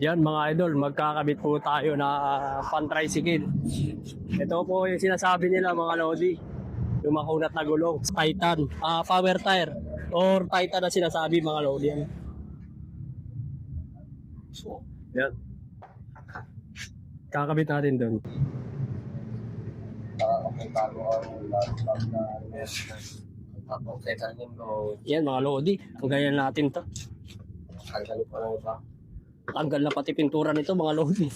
Yan mga idol, magkakabit po tayo na pan-tricycle. Ito po yung sinasabi nila mga Lodi. Yung makunat na gulong. Titan, ah power tire. Or Titan na sinasabi mga Lodi. Yan. Yan. Kakabit natin doon. Yan mga Lodi. Ang ganyan natin to. Tanggal na pati pintura nito mga Lodi.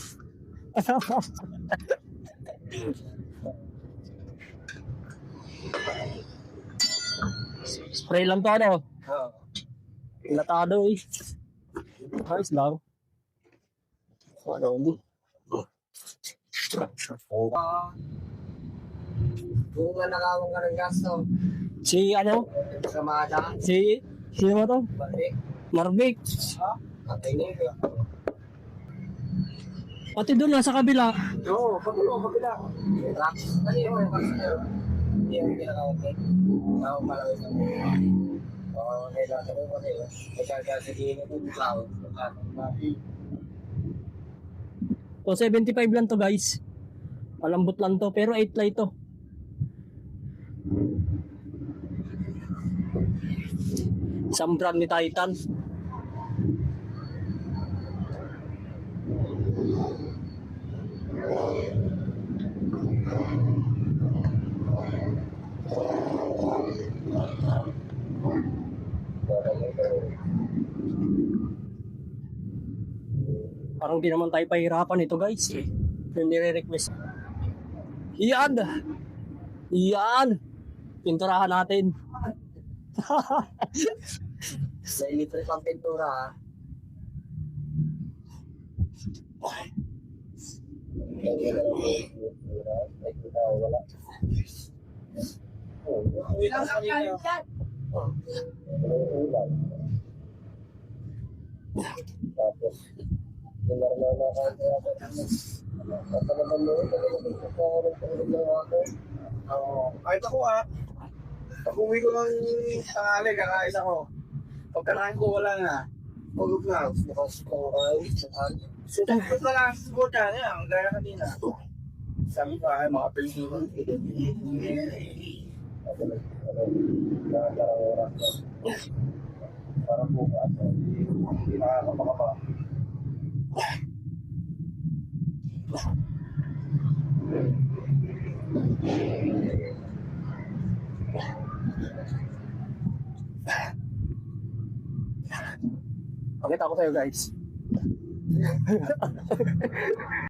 Spray lang to ano? Latado eh. Ayos lang. Mga Lodi. Kung nga nakawang ka ng gasto, Si ano? sa mga daan, Si... Sino ba to? balik. Marvick. Ha? Patay na yun. Pati doon nasa kabila. Oo, pagkulo, pagkila. Rock. Ano yun? Hindi yung pinakawag eh. Ako malawin ng Oo, kailangan ko kasi. Nagkagasihin ito, cloud. So 75 lang to guys. Malambot lang to pero 8 ply to. Isang brand ni Titan. Parang di naman tayo pahirapan ito guys. Yung nire-request. Yan! Yan! Pinturahan natin. Sa electric ang pintura, ha? Ilang kakalit yan? Oo. Kahit ako ah. Pag uwi ko ng tangali, kakain ako. Pagkakain ko, wala na. Tulog na. Bukas ko ay Susunod na lang sa buta niya, ang gaya kanina. Sabi ko ay mga pilsuro. Parang bukas. Hindi nakakapakapa. Pakita ko sa'yo guys.